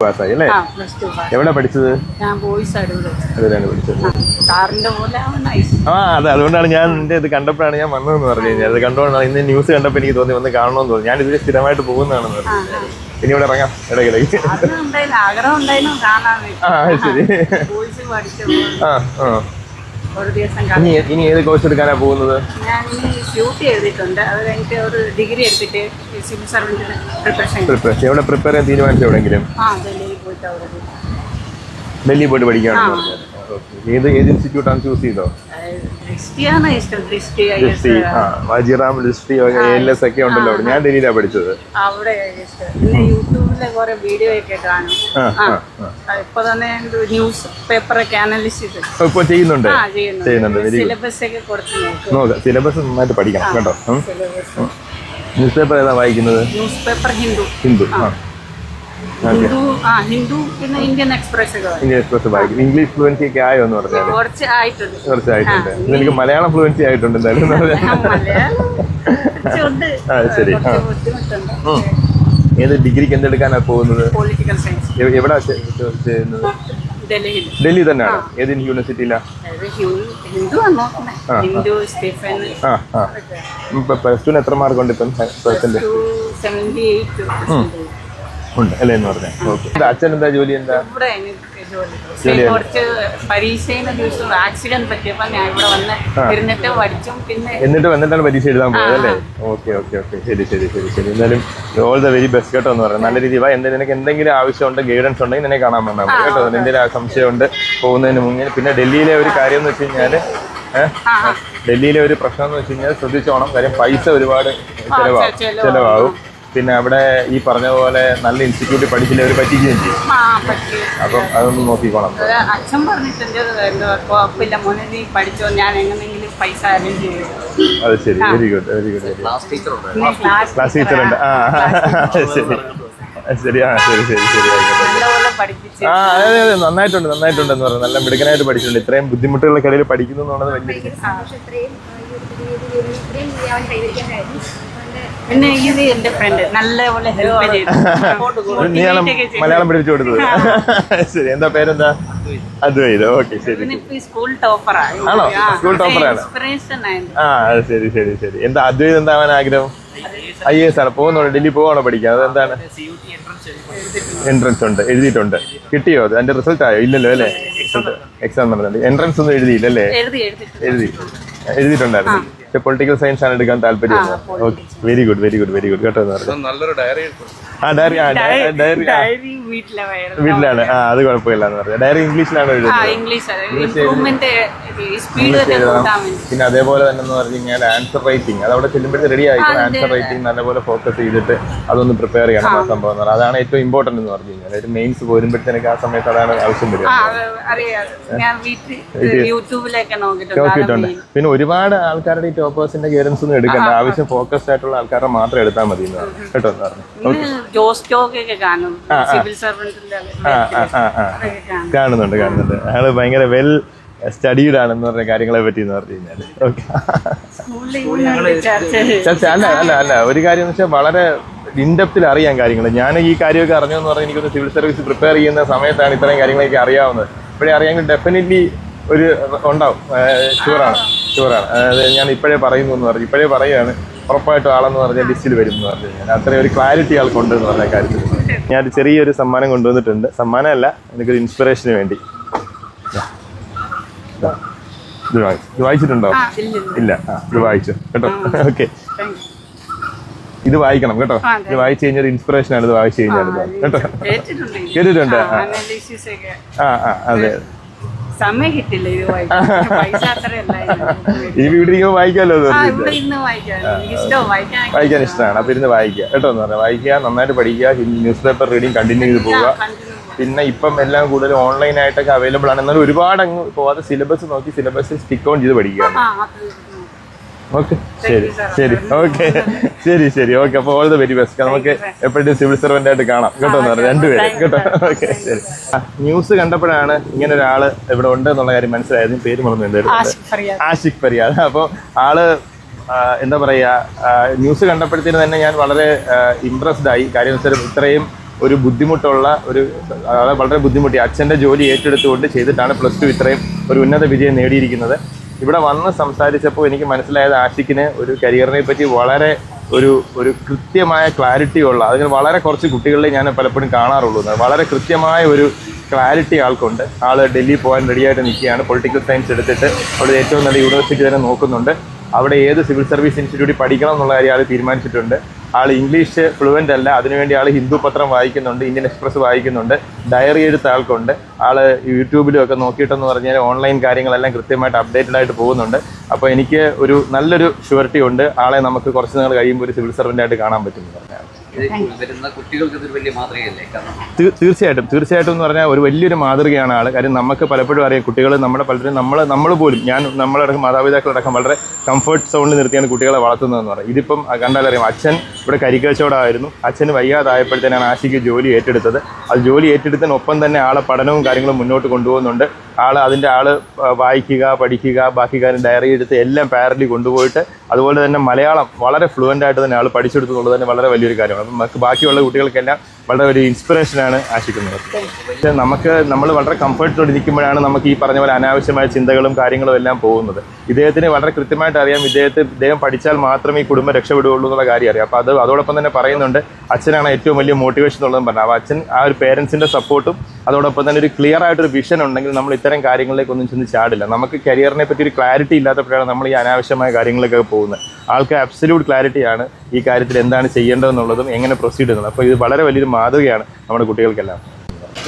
പാസ്സായി അല്ലേ? എവിടെ പഠിച്ചത്? ആ അതെ അതുകൊണ്ടാണ് ഞാൻ എന്റെ ഇത് കണ്ടപ്പോഴാണ് ഞാൻ വന്നതെന്ന് പറഞ്ഞു കഴിഞ്ഞാൽ അത് കണ്ടുകൊണ്ടാണ് ഇന്ന് ന്യൂസ് കണ്ടപ്പോൾ എനിക്ക് തോന്നി വന്ന് കാണണമെന്ന് തോന്നി. ഞാൻ ഇതിൽ സ്ഥിരമായിട്ട് പോകുന്നതാണെന്ന് പറഞ്ഞു. ഇനി ഇവിടെ ഇറങ്ങാം ഇടയ്ക്കിടയ്ക്ക്. ആ ശരി. ആ ആ. ഒരു ദിവസം ഇനി ഏത് കോഴ്സ് എടുക്കാനാ പോകുന്നത്? ഞാൻ ഈ ഡ്യൂട്ടി എഴുതിയിട്ടുണ്ട്. അത് കഴിഞ്ഞിട്ട് ഒരു ഡിഗ്രി എടുത്തിട്ട് സിവിൽ സർവീസിന് പ്രിപ്പറേഷൻ പ്രിപ്പറേഷൻ എവിടെ പ്രിപ്പയർ ചെയ്യാൻ തീരുമാനിച്ചു എവിടെയെങ്കിലും? ആ ഡൽഹിയിൽ പോയിട്ട് അവിടെ. ഡൽഹി പോയിട്ട് ഓക്കെ ഏത് ഏത് ഇൻസ്റ്റിറ്റ്യൂട്ടാണ് ചൂസ് ചെയ്തോ? ഇഷ്ടം. ആ വാജിറാം എൽ എസ് ഒക്കെ ഉണ്ടല്ലോ. അവിടെ ഞാൻ ഡൽഹിയിലാണ് പഠിച്ചത്. അവിടെ ഇഷ്ടം പിന്നെ യൂട്യൂബിലെ കുറെ വീഡിയോ ഒക്കെ കാണും. ആ ആ ആ ഇപ്പൊ തന്നെ ന്യൂസ് പേപ്പറൊക്കെ അനലിസ്റ്റ് ചെയ്ത് ആ ഇപ്പോൾ ചെയ്യുന്നുണ്ട്? ആ ചെയ്യുന്നുണ്ട്. ചെയ്യുന്നുണ്ട്. വെരി സിലബസ് ഒക്കെ കൊടുത്ത് നോക്കും. നോക്കാം സിലബസ് നന്നായിട്ട് പഠിക്കണം കേട്ടോ. സിലബസ് ന്യൂസ് പേപ്പർ ഏതാ വായിക്കുന്നത്? ന്യൂസ് പേപ്പർ ഹിന്ദു ഹിന്ദു ആ. ഹിന്ദു ആ ഹിന്ദു പിന്നെ ഇന്ത്യൻ എക്സ്പ്രസ്. ഇന്ത്യൻ എക്സ്പ്രസ് വായിക്കും. ഇംഗ്ലീഷ് ഫ്ലുവൻസി ഒക്കെ ആയോ എന്ന് പറഞ്ഞാൽ കുറച്ച് ആയിട്ടുണ്ട്. കുറച്ച് ആയിട്ടുണ്ട് എനിക്ക് മലയാളം ഫ്ലുവൻസി ആയിട്ടുണ്ട് എന്തായാലും. ആ, ശരി. ആ. ഏത് ഡിഗ്രിക്ക് എന്തെടുക്കാനാണ് പോകുന്നത്? പൊളിറ്റിക്കൽ സയൻസ് എവിടാ ചെയ്യുന്നത്? ഡൽഹി തന്നെയാണ്. ഏത് യൂണിവേഴ്സിറ്റിയിലാ? പ്ലസ് ടുന് എത്ര മാർക്ക് ഉണ്ട് ഇപ്പം എയ്റ്റ് ഉണ്ട് അല്ലേ എന്ന് ഓക്കെ അച്ഛൻ എന്താ ജോലി എന്താ? ഇവിടെ ജോലി കുറച്ച് പരീക്ഷയുടെ ദിവസം ആക്സിഡന്റ് പറ്റിയപ്പോൾ ഞാൻ ഇവിടെ വന്ന് ഇരുന്നിട്ട് പഠിച്ചും പിന്നെ എന്നിട്ട് വന്നിട്ടാണ് പരീക്ഷ എഴുതാൻ പോയത് അല്ലേ? ഓക്കെ ഓക്കെ ഓക്കെ ശരി ശരി ശരി ശരി. എന്നാലും ഓൾ ദ വെരി ബെസ്റ്റ് കേട്ടോ എന്ന് പറയാം നല്ല രീതിയിൽ വാ എന്തെങ്കിലും നിനക്ക് എന്തെങ്കിലും ആവശ്യമുണ്ട് ഗൈഡൻസ് ഉണ്ടെങ്കിൽ നിന്നെ കാണാൻ വന്നാൽ മതി കേട്ടോ. എന്തെങ്കിലും സംശയമുണ്ട് പോകുന്നതിന് മുന്നേ. പിന്നെ ഡൽഹിയിലെ ഒരു കാര്യം എന്ന് വെച്ച് കഴിഞ്ഞാൽ ഡൽഹിയിലെ ഒരു പ്രശ്നം എന്ന് വെച്ച് കഴിഞ്ഞാൽ ശ്രദ്ധിച്ചോണം. കാര്യം പൈസ ഒരുപാട് ചിലവാകും. ചെലവാകും. പിന്നെ അവിടെ ഈ പറഞ്ഞ പോലെ നല്ല ഇൻസ്റ്റിറ്റ്യൂട്ടിൽ പഠിച്ചില്ല അവർ പറ്റിക്കുകയും ചെയ്യും. ആ പറ്റി അപ്പം അതൊന്ന് നോക്കിക്കോണം. അത് അച്ഛൻ പറഞ്ഞിട്ടുണ്ട് മോനെ നീ പഠിച്ചോ ഞാൻ എങ്ങനെയെങ്കിലും പൈസ അറേഞ്ച് ചെയ്യും. അത് ശരി very good very good class class teacher ഉണ്ട്. ആ. ശരി ശരി. ആ ശരി ശരി ശരി ആ അതെ അതെ അതെ നന്നായിട്ടുണ്ട് നന്നായിട്ടുണ്ട് എന്ന് പറഞ്ഞു. നല്ല മിടുക്കനായിട്ട് പഠിച്ചിട്ടുണ്ട്. ഇത്രയും ബുദ്ധിമുട്ടുകൾക്കിടയിൽ പഠിക്കുന്നു എന്നുള്ളത് വലിയ പിന്നെ ഇത് എന്റെ ഫ്രണ്ട് നല്ലപോലെ ഹെൽപ്പ് ചെയ്തു. മലയാളം പഠിപ്പിച്ചു കൊടുത്തത്. ശരി എന്താ പേരെന്താ? അദ്വൈത്. ഓക്കെ ശരി സ്കൂൾ ടോപ്പറാണ് ആണോ? സ്കൂൾ ടോപ്പറാണ്. ആ ശരി ശരി ശരി. എന്താ അദ്വൈത് എന്താവാൻ ആഗ്രഹം? ഐ എസ് ആണ്. പോകുന്നുണ്ട് ഡൽഹി പോവാണോ പഠിക്കാൻ? അതെന്താണ് എൻട്രൻസ് ഉണ്ട്. എഴുതിയിട്ടുണ്ട്. കിട്ടിയോ അത്? അതിന്റെ റിസൾട്ട് ആയോ? ഇല്ലല്ലോ അല്ലേ? എക്സാം നടന്നിട്ടുണ്ട്. എൻട്രൻസ് ഒന്നും എഴുതിയില്ല അല്ലേ എഴുതി. എഴുതിയിട്ടുണ്ടായിരുന്നു. പൊളിറ്റിക്കൽ സയൻസ് ആണ് എടുക്കാൻ താല്പര്യം very good very good very good കേട്ടോ നല്ലൊരു ഡയറി ആ ഡയറി ആ ഡയറി വീട്ടിലാണ്. ആ അത് കുഴപ്പമില്ല എന്ന് പറഞ്ഞു ഡയറി ഇംഗ്ലീഷിലാണ് എഴുതുന്നത് പിന്നെ അതേപോലെ തന്നെ എന്ന് പറഞ്ഞു കഴിഞ്ഞാൽ ആൻസർ റൈറ്റിംഗ് അത് അവിടെ ചെല്ലുമ്പോഴത്തെ റെഡി ആയിരിക്കും ആൻസർ റൈറ്റിംഗ് നല്ലപോലെ ഫോക്കസ് ചെയ്തിട്ട് അതൊന്ന് പ്രിപ്പയർ ചെയ്യണം ആ സംഭവം എന്ന് പറഞ്ഞാൽ അതാണ് ഏറ്റവും ഇമ്പോർട്ടന്റ് എന്ന് പറഞ്ഞു കഴിഞ്ഞാൽ ഒരു മെയിൻസ് പോരുമ്പോഴത്തേക്ക് ആ സമയത്ത് അതാണ് ആവശ്യം യൂട്യൂബിലൊക്കെ നോക്കിയിട്ടുണ്ട്. പിന്നെ ഒരുപാട് ആൾക്കാരുടെ ടോപ്പേഴ്സിന്റെ ഗിയറൻസ് ഒന്നും എടുക്കണ്ട. ആവശ്യം ഫോക്കസ്ഡ് ആയിട്ടുള്ള ആൾക്കാരെ മാത്രം എടുത്താൽ മതി കേട്ടോ കാണുന്നുണ്ട് കാണുന്നുണ്ട്. അയാൾ ഭയങ്കര വെൽ സ്റ്റഡീഡ് ആണെന്ന് പറഞ്ഞ കാര്യങ്ങളെ പറ്റി എന്ന് പറഞ്ഞു കഴിഞ്ഞാൽ ഓക്കെ. അല്ല അല്ല അല്ല. ഒരു കാര്യം എന്ന് വെച്ചാൽ വളരെ ഇൻഡെപ്തിൽ അറിയാൻ കാര്യങ്ങൾ ഞാൻ ഈ കാര്യമൊക്കെ അറിഞ്ഞെന്ന് പറഞ്ഞാൽ എനിക്കൊന്ന് സിവിൽ സർവീസ് പ്രിപ്പയർ ചെയ്യുന്ന സമയത്താണ് ഇത്രയും കാര്യങ്ങളൊക്കെ അറിയാവുന്നത്. ഇപ്പോഴേ അറിയാമെങ്കിൽ ഡെഫിനറ്റ്ലി ഒരു ഉണ്ടാവും. ഷുവറാണ് ഷുവറാണ് അതായത് ഞാൻ ഇപ്പോഴേ പറയുന്നു എന്ന് പറഞ്ഞു. ഇപ്പോഴേ പറയുകയാണ് ഉറപ്പായിട്ടും ആളെന്ന് പറഞ്ഞാൽ ലിസ്റ്റിൽ വരും എന്ന് പറഞ്ഞു കഴിഞ്ഞാൽ. അത്രയും ഒരു ക്ലാരിറ്റി ആൾ എന്ന് പറഞ്ഞ കാര്യത്തിൽ. ഞാൻ ചെറിയൊരു സമ്മാനം കൊണ്ടുവന്നിട്ടുണ്ട്. സമ്മാനമല്ല എനിക്കൊരു ഇൻസ്പിറേഷന് വേണ്ടി. ഇത് ഇത് വായിച്ചിട്ടുണ്ടോ? ഇല്ല, ആ ഇത് വായിച്ചു. കേട്ടോ? ഓക്കെ. ഇത് വായിക്കണം കേട്ടോ? ഇത് വായിച്ചു കഴിഞ്ഞാൽ ഇൻസ്പിറേഷൻ ആണ് ഇത് വായിച്ചു കഴിഞ്ഞാൽ. കേട്ടോ? കേട്ടിട്ടുണ്ട്. ഇത്. കേട്ടിട്ടുണ്ട്? ആ, ആ. അതെ ആ ആ അതെ. സമയം കിട്ടില്ല ഇത്. ഈ വീട്ടിൽ വായിക്കാമല്ലോ വായിക്കാൻ. ഇഷ്ടമാണ്. അപ്പൊ ഇരുന്ന് വായിക്കുക. കേട്ടോ എന്ന് പറഞ്ഞാൽ വായിക്കുക നന്നായിട്ട് പഠിക്കുക ന്യൂസ് പേപ്പർ റീഡിങ് കണ്ടിന്യൂ ചെയ്ത് പോവുക. പിന്നെ ഇപ്പം എല്ലാം കൂടുതൽ ഓൺലൈൻ ആയിട്ടൊക്കെ അവൈലബിൾ ആണ്. എന്നാലും ഒരുപാട് അങ്ങ് പോവാതെ സിലബസ് നോക്കി സിലബസ് സ്റ്റിക്ക് ഓൺ ചെയ്ത് പഠിക്കുക. ഓക്കെ. ശരി ശരി. ഓക്കെ. ശരി ശരി. ഓക്കെ അപ്പോൾ ഓൾ ദ വെരി ബെസ്റ്റ് നമുക്ക് എപ്പോഴും സിവിൽ സർവന്റ് ആയിട്ട് കാണാം. കേട്ടോ എന്ന് പറഞ്ഞു രണ്ടുപേരും. കേട്ടോ? ഓക്കെ ശരി. ന്യൂസ് കണ്ടപ്പോഴാണ് ഇങ്ങനെ ഒരാൾ ഇവിടെ ഉണ്ട് എന്നുള്ള കാര്യം മനസ്സിലായത്. പേര് മറന്നു എന്തായിരുന്നു ആഷിഖ് ഫറിയാദ് അപ്പൊ അപ്പോൾ ആൾ എന്താ പറയുക ന്യൂസ് കണ്ടപ്പോഴത്തേന് തന്നെ ഞാൻ വളരെ ഇമ്പ്രസ്ഡ് ആയി. കാര്യം വെച്ചാൽ ഇത്രയും ഒരു ബുദ്ധിമുട്ടുള്ള ഒരു വളരെ ബുദ്ധിമുട്ടി. അച്ഛന്റെ ജോലി ഏറ്റെടുത്തുകൊണ്ട് ചെയ്തിട്ടാണ് പ്ലസ് ടു ഇത്രയും ഒരു ഉന്നത വിജയം നേടിയിരിക്കുന്നത്. ഇവിടെ വന്ന് സംസാരിച്ചപ്പോൾ എനിക്ക് മനസ്സിലായത് ആഷിക്കിന് ഒരു കരിയറിനെ പറ്റി വളരെ ഒരു ഒരു കൃത്യമായ ക്ലാരിറ്റി ഉള്ള അതിന് വളരെ കുറച്ച് കുട്ടികളെ ഞാൻ പലപ്പോഴും കാണാറുള്ളൂ. വളരെ കൃത്യമായ ഒരു ക്ലാരിറ്റി ആൾക്കുണ്ട്. ആൾ ഡൽഹി പോകാൻ റെഡിയായിട്ട് നിൽക്കുകയാണ്. പൊളിറ്റിക്കൽ സയൻസ് എടുത്തിട്ട് അവിടെ ഏറ്റവും നല്ല യൂണിവേഴ്സിറ്റി തന്നെ നോക്കുന്നുണ്ട്. അവിടെ ഏത് സിവിൽ സർവീസ് ഇൻസ്റ്റിറ്റ്യൂട്ടിൽ പഠിക്കണം എന്നുള്ള കാര്യം ആൾ തീരുമാനിച്ചിട്ടുണ്ട്. ആൾ ഇംഗ്ലീഷ് ഫ്ലുവന്റ് അല്ല. അതിനുവേണ്ടി ആൾ ഹിന്ദു പത്രം വായിക്കുന്നുണ്ട് ഇന്ത്യൻ എക്സ്പ്രസ് വായിക്കുന്നുണ്ട് ഡയറി എടുത്ത ആൾക്കുണ്ട്. ആൾ യൂട്യൂബിലും ഒക്കെ നോക്കിയിട്ടെന്ന് പറഞ്ഞാൽ ഓൺലൈൻ കാര്യങ്ങളെല്ലാം കൃത്യമായിട്ട് അപ്ഡേറ്റഡ് ആയിട്ട് പോകുന്നുണ്ട്. അപ്പോൾ എനിക്ക് ഒരു നല്ലൊരു ഷുവർട്ടി ഉണ്ട്. ആളെ നമുക്ക് കുറച്ച് നാൾ കഴിയുമ്പോൾ ഒരു സിവിൽ സർവന്റായിട്ട് കാണാൻ പറ്റുമെന്ന് പറഞ്ഞാൽ വലിയ തീർച്ചയായിട്ടും. തീർച്ചയായിട്ടും എന്ന് പറഞ്ഞാൽ ഒരു വലിയൊരു മാതൃകയാണ് ആൾ കാര്യം നമുക്ക് പലപ്പോഴും അറിയാം കുട്ടികൾ നമ്മുടെ പലരും നമ്മൾ നമ്മൾ പോലും ഞാൻ നമ്മളടക്കം മാതാപിതാക്കളടക്കം വളരെ കംഫർട്ട് സോണിൽ നിർത്തിയാണ് കുട്ടികളെ വളർത്തുന്നതെന്ന് പറയും. ഇതിപ്പം കണ്ടാലറിയാം അച്ഛൻ ഇവിടെ കരിക്കച്ചവടമായിരുന്നു അച്ഛന് വയ്യാതായപ്പോഴത്തേനാണ് ആശിക്ക് ജോലി ഏറ്റെടുത്തത്. അത് ജോലി ഏറ്റെടുത്തതിനൊപ്പം തന്നെ ആളെ പഠനവും കാര്യങ്ങളും മുന്നോട്ട് കൊണ്ടുപോകുന്നുണ്ട്. ആൾ അതിന്റെ ആൾ വായിക്കുക പഠിക്കുക ബാക്കി കാര്യം ഡയറി എടുത്ത് എല്ലാം പാരലി കൊണ്ടുപോയിട്ട് അതുപോലെ തന്നെ മലയാളം വളരെ ഫ്ലുവന്റ് ആയിട്ട് തന്നെ ആൾ പഠിച്ചെടുത്തു എന്നുള്ളത് തന്നെ വളരെ വലിയൊരു കാര്യമാണ്. അപ്പം നമുക്ക് ബാക്കിയുള്ള കുട്ടികൾക്കെല്ലാം വളരെ ഒരു ഇൻസ്പിറേഷനാണ് ആശിക്കുന്നത് പക്ഷേ നമുക്ക് നമ്മൾ വളരെ കംഫർട്ടോടെ ഇരിക്കുമ്പോഴാണ് നമുക്ക് ഈ പറഞ്ഞ പോലെ അനാവശ്യമായ ചിന്തകളും കാര്യങ്ങളും എല്ലാം പോകുന്നത്. ഇദ്ദേഹത്തിന് വളരെ കൃത്യമായിട്ട് അറിയാം ഇദ്ദേഹത്തെ ഇദ്ദേഹം പഠിച്ചാൽ മാത്രമേ ഈ കുടുംബം രക്ഷപ്പെടുകയുള്ളൂ എന്നുള്ള കാര്യം അറിയാം. അപ്പോൾ അത് അതോടൊപ്പം തന്നെ പറയുന്നുണ്ട് അച്ഛനാണ് ഏറ്റവും വലിയ മോട്ടിവേഷൻ ഉള്ളതെന്ന് പറഞ്ഞു അപ്പോൾ അച്ഛൻ ആ ഒരു പേരൻസിന്റെ സപ്പോർട്ടും അതോടൊപ്പം തന്നെ ഒരു ക്ലിയർ ആയിട്ടൊരു വിഷൻ ഉണ്ടെങ്കിൽ നമ്മൾ ഇത്തരം കാര്യങ്ങളിലേക്കൊന്നും ചെന്ന് ചാടില്ല. നമുക്ക് കരിയറിനെ പറ്റി ഒരു ക്ലാരിറ്റി ഇല്ലാത്തപ്പോഴാണ് നമ്മൾ ഈ അനാവശ്യമായ കാര്യങ്ങളിലേക്കൊക്കെ പോകുന്നത്. ആൾക്ക് അബ്സല്യൂട്ട് ക്ലാരിറ്റിയാണ് ഈ കാര്യത്തിൽ എന്താണ് ചെയ്യേണ്ടതെന്നുള്ളതും എങ്ങനെ പ്രൊസീഡ് ചെയ്യുന്നത്. അപ്പോൾ ഇത് വളരെ വലിയൊരു മാതൃകയാണ് നമ്മുടെ കുട്ടികൾക്കെല്ലാം.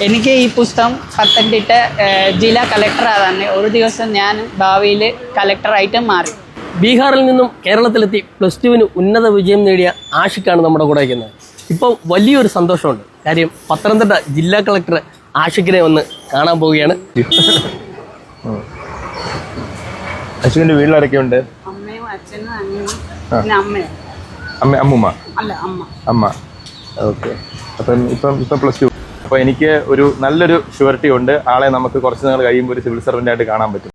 എനിക്ക് ഈ പുസ്തകം പത്തനംതിട്ട ജില്ലാ കളക്ടറാണ് ഒരു ദിവസം ഞാൻ ഭാവിയിൽ കളക്ടറായിട്ട് മാറി. ബീഹാറിൽ നിന്നും കേരളത്തിലെത്തി പ്ലസ് ടുവിന് ഉന്നത വിജയം നേടിയ ആഷിക്കാണ് നമ്മുടെ കൂടെ ഇരിക്കുന്നത് ഇപ്പോൾ വലിയൊരു സന്തോഷമുണ്ട്. കാര്യം പത്തനംതിട്ട ജില്ലാ കളക്ടർ ആഷിക്കിനെ ഒന്ന് കാണാൻ പോവുകയാണ്. അശ്വിന്റെ വീട്ടിലടക്കുണ്ട് അച്ഛനും അനിയനും പിന്നെ അമ്മയും. അമ്മ അമ്മൂമ്മ? അല്ല അമ്മ. അമ്മ. ഓക്കെ. അപ്പം ഇപ്പം ഇപ്പം പ്ലസ് ടു അപ്പോൾ എനിക്ക് ഒരു നല്ലൊരു ഷുവർട്ടി ഉണ്ട്. ആളെ നമുക്ക് കുറച്ച് നാൾ കഴിയുമ്പോൾ ഒരു സിവിൽ സർവന്റ് ആയിട്ട് കാണാൻ പറ്റും.